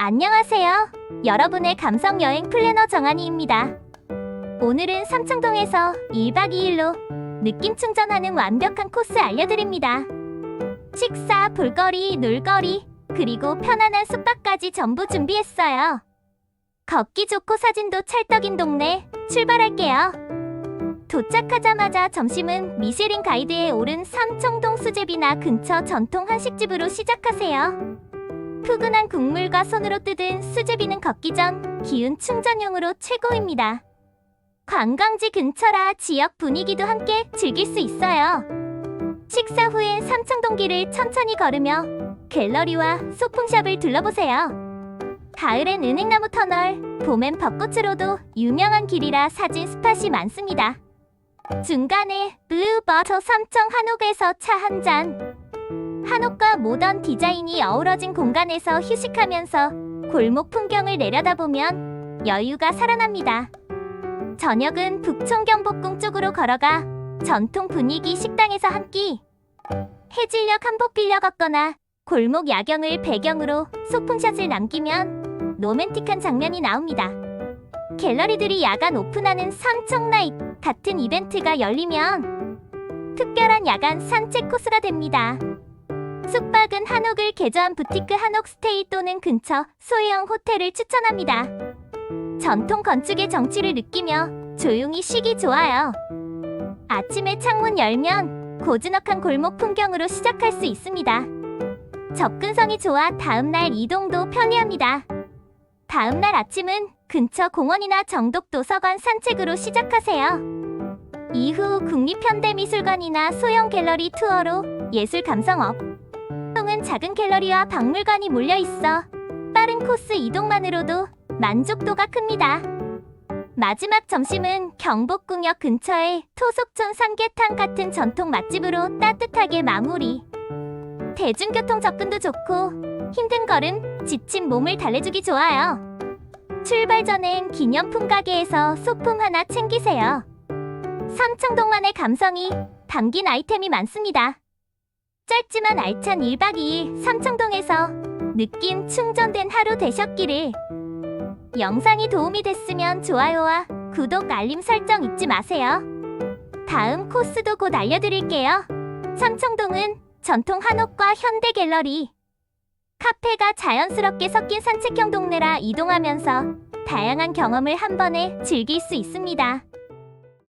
안녕하세요. 여러분의 감성 여행 플래너 정한이입니다. 오늘은 삼청동에서 1박 2일로 느낌 충전하는 완벽한 코스 알려드립니다. 식사, 볼거리, 놀거리, 그리고 편안한 숙박까지 전부 준비했어요. 걷기 좋고 사진도 찰떡인 동네 출발할게요. 도착하자마자 점심은 미쉐린 가이드에 오른 삼청동 수제비나 근처 전통 한식집으로 시작하세요. 푸근한 국물과 손으로 뜯은 수제비는 걷기 전 기운 충전용으로 최고입니다. 관광지 근처라 지역 분위기도 함께 즐길 수 있어요. 식사 후엔 삼청동 길을 천천히 걸으며 갤러리와 소품샵을 둘러보세요. 가을엔 은행나무 터널, 봄엔 벚꽃으로도 유명한 길이라 사진 스팟이 많습니다. 중간에 블루버터 삼청 한옥에서 차 한 잔. 한옥과 모던 디자인이 어우러진 공간에서 휴식하면서 골목 풍경을 내려다보면 여유가 살아납니다. 저녁은 북촌 경복궁 쪽으로 걸어가 전통 분위기 식당에서 한 끼. 해질녘 한복 빌려 걷거나 골목 야경을 배경으로 소품샷을 남기면 로맨틱한 장면이 나옵니다. 갤러리들이 야간 오픈하는 삼청 나잇 같은 이벤트가 열리면 특별한 야간 산책 코스가 됩니다. 숙박은 한옥을 개조한 부티크 한옥 스테이 또는 근처 소형 호텔을 추천합니다. 전통 건축의 정취를 느끼며 조용히 쉬기 좋아요. 아침에 창문 열면 고즈넉한 골목 풍경으로 시작할 수 있습니다. 접근성이 좋아 다음날 이동도 편리합니다. 다음날 아침은 근처 공원이나 정독 도서관 산책으로 시작하세요. 이후 국립현대미술관이나 소형 갤러리 투어로 예술 감성업. 작은 갤러리와 박물관이 몰려 있어 빠른 코스 이동만으로도 만족도가 큽니다. 마지막 점심은 경복궁역 근처의 토속촌 삼계탕 같은 전통 맛집으로 따뜻하게 마무리. 대중교통 접근도 좋고 힘든 걸음 지친 몸을 달래주기 좋아요. 출발 전엔 기념품 가게에서 소품 하나 챙기세요. 삼청동만의 감성이 담긴 아이템이 많습니다. 짧지만 알찬 1박 2일 삼청동에서 느낌 충전된 하루 되셨기를. 영상이 도움이 됐으면 좋아요와 구독 알림 설정 잊지 마세요. 다음 코스도 곧 알려드릴게요. 삼청동은 전통 한옥과 현대 갤러리, 카페가 자연스럽게 섞인 산책형 동네라 이동하면서 다양한 경험을 한 번에 즐길 수 있습니다.